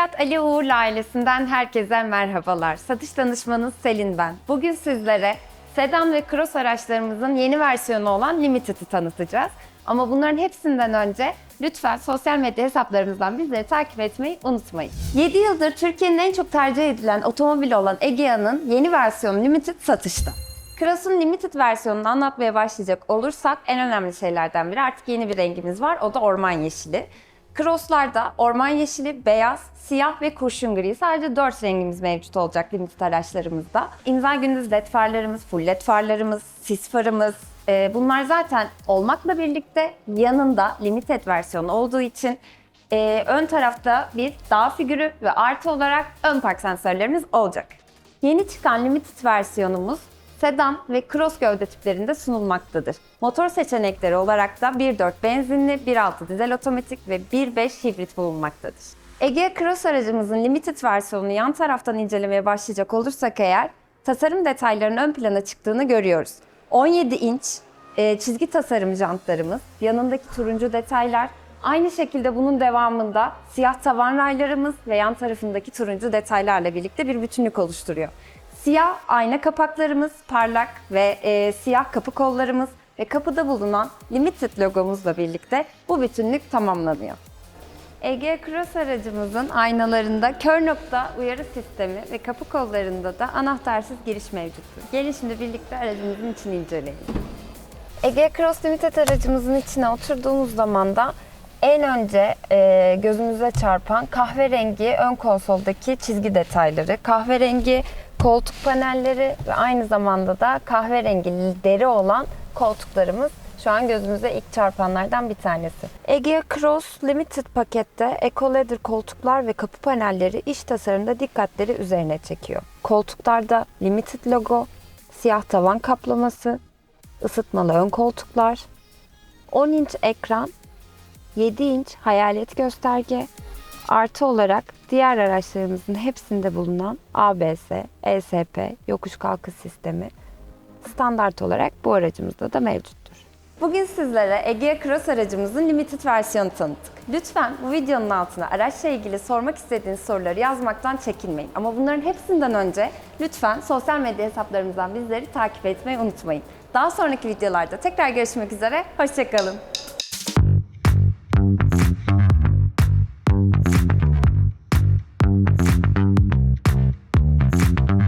Ali Uğurlu ailesinden herkese merhabalar. Satış danışmanı Selin ben. Bugün sizlere sedan ve cross araçlarımızın yeni versiyonu olan Limited'ı tanıtacağız. Ama bunların hepsinden önce lütfen sosyal medya hesaplarımızdan bizleri takip etmeyi unutmayın. 7 yıldır Türkiye'nin en çok tercih edilen otomobili olan Egea'nın yeni versiyonu Limited satışta. Cross'un Limited versiyonunu anlatmaya başlayacak olursak en önemli şeylerden biri artık yeni bir rengimiz var. O da orman yeşili. Cross'larda orman yeşili, beyaz, siyah ve kurşun gri. Sadece 4 rengimiz mevcut olacak Limited araçlarımızda. İmza gündüz led farlarımız, full led farlarımız, sis farımız, e, bunlar zaten olmakla birlikte yanında Limited versiyonu olduğu için e, ön tarafta bir dağ figürü ve artı olarak ön park sensörlerimiz olacak. Yeni çıkan Limited versiyonumuz sedan ve cross gövde tiplerinde sunulmaktadır. Motor seçenekleri olarak da 1.4 benzinli, 1.6 dizel otomatik ve 1.5 hibrit bulunmaktadır. Egea Cross aracımızın limited versiyonunu yan taraftan incelemeye başlayacak olursak eğer, tasarım detaylarının ön plana çıktığını görüyoruz. 17 inç e, çizgi tasarım jantlarımız, yanındaki turuncu detaylar, aynı şekilde bunun devamında siyah tavan raylarımız ve yan tarafındaki turuncu detaylarla birlikte bir bütünlük oluşturuyor. Siyah ayna kapaklarımız parlak ve e, siyah kapı kollarımız ve kapıda bulunan Limited logomuzla birlikte bu bütünlük tamamlanıyor. Ege Cross aracımızın aynalarında kör nokta uyarı sistemi ve kapı kollarında da anahtarsız giriş mevcuttur. Gelin şimdi birlikte aracımızın içini inceleyelim. Ege Cross Limited aracımızın içine oturduğumuz zaman da en önce e, gözümüze çarpan kahverengi ön konsoldaki çizgi detayları, kahverengi koltuk panelleri ve aynı zamanda da kahverengi deri olan koltuklarımız şu an gözümüze ilk çarpanlardan bir tanesi. Egea Cross Limited pakette Eco Leather koltuklar ve kapı panelleri iç tasarımda dikkatleri üzerine çekiyor. Koltuklarda Limited logo, siyah tavan kaplaması, ısıtmalı ön koltuklar, 10 inç ekran, 7 inç hayalet gösterge, artı olarak diğer araçlarımızın hepsinde bulunan ABS, ESP, yokuş kalkış sistemi standart olarak bu aracımızda da mevcuttur. Bugün sizlere Egea Cross aracımızın limited versiyonu tanıttık. Lütfen bu videonun altına araçla ilgili sormak istediğiniz soruları yazmaktan çekinmeyin. Ama bunların hepsinden önce lütfen sosyal medya hesaplarımızdan bizleri takip etmeyi unutmayın. Daha sonraki videolarda tekrar görüşmek üzere, hoşçakalın.